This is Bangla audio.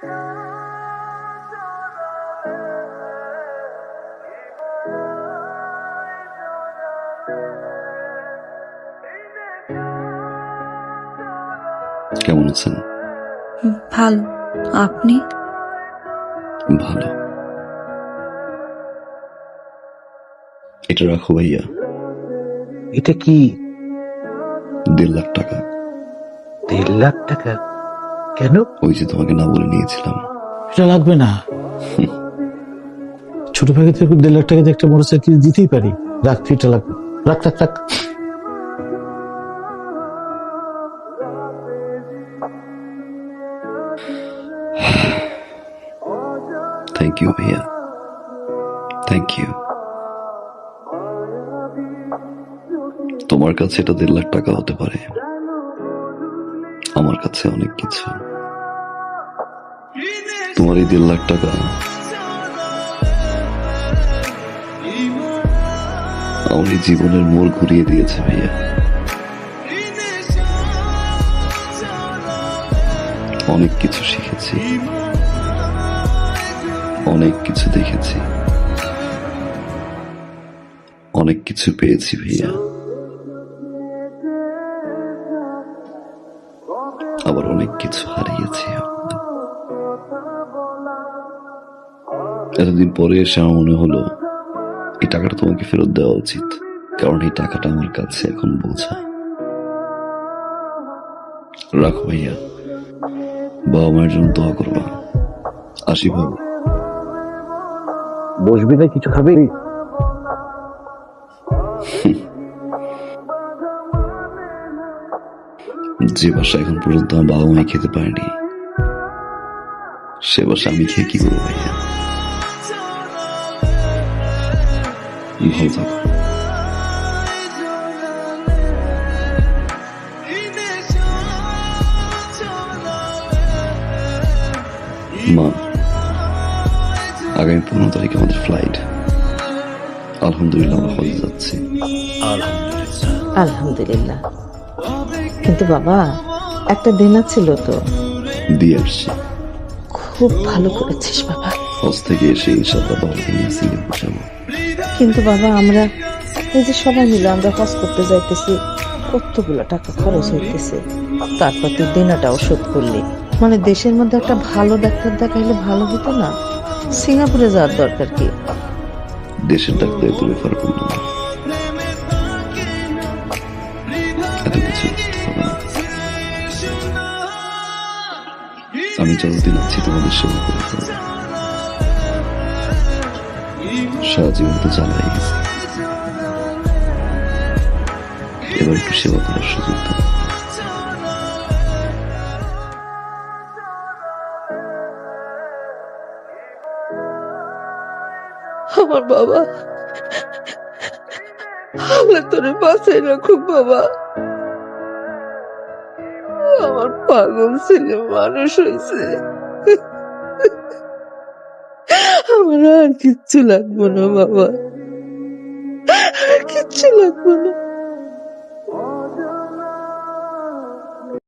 কেমন আছেন? ভালো। আপনি? ভালো। এটা রাখো ভাইয়া। এটা কি? দেড় লাখ টাকা। দেড় লাখ টাকা? কেন? ওই যে তোমাকে না বলে নিয়েছিলাম। এটা লাগবে না। ছোট ভাগে থেকে দেড় লাখ টাকা দিয়ে একটা মোটরসাইকেল দিতেই পারি। রাখ এটা লাগবে। রাখ রাখ রাখ। থ্যাংক ইউ ভাইয়া থ্যাংক ইউ তোমার কাছে এটা দেড় লাখ টাকা হতে পারে। আমার কাছে অনেক কিছু। তোমার এই দেড় লাখ টাকা আমার জীবনের মোড় ঘুরিয়ে দিয়েছে ভাইয়া। অনেক কিছু শিখেছি। অনেক কিছু দেখেছি। অনেক কিছু পেয়েছি ভাইয়া। আবার অনেক কিছু হারিয়েছি এতদিন পরে এসে আমার মনে হলো, এই টাকাটা তোমাকে ফেরত দেওয়া উচিত, কারণ এই টাকাটা আমার কাছে এখন বোঝা। রাখো ভাইয়া, বাবা মায়ের জন্য দোয়া করবা। আসি ভাবো বসবি না, কিছু খাবি? যে বাসা এখন পর্যন্ত আমার বাবা মাই খেতে পারেনি, সে বাসা আমি খেয়ে কি করব ভাইয়া? ভালো থাকো। মা, আগামী পনেরো তারিখে আমাদের ফ্লাইট আলহামদুলিল্লাহ, আমরা হজে যাচ্ছি। আলহামদুলিল্লাহ। কিন্তু বাবা একটা দিন ছিল তো। দিয়ে আসছি খুব ভালো করেছিস বাবা। হজ থেকে এসে ইনশাল্লাহ বাবাকে নিয়ে যাব কিন্তু বাবা আমরা এই যে সবাই মিলে আমরা কাজ করতে যাইতেছি কতগুলো টাকা খরচ হইতেছে। তারপর তুই দিনাটাও শোধ করলি। মানে দেশের মধ্যে একটা ভালো ডাক্তার দেখাইলে ভালো হতো না? সিঙ্গাপুরে যাওয়ার দরকার কি? দেশের ডাক্তার তো রেফার করল না। এত কিছু। আমি যতদিন আছি তোমাদের সেবা করে সারা জীবন তো জ্বালাই গেছে। এবার একটু সেবা করার সুযোগ আমার বাবা তোরে বাঁচাই রাখুক বাবা। পাগল ছেলে মানুষ হয়েছে আমার আর কিচ্ছু লাগবো না বাবা। কিচ্ছু লাগবো না।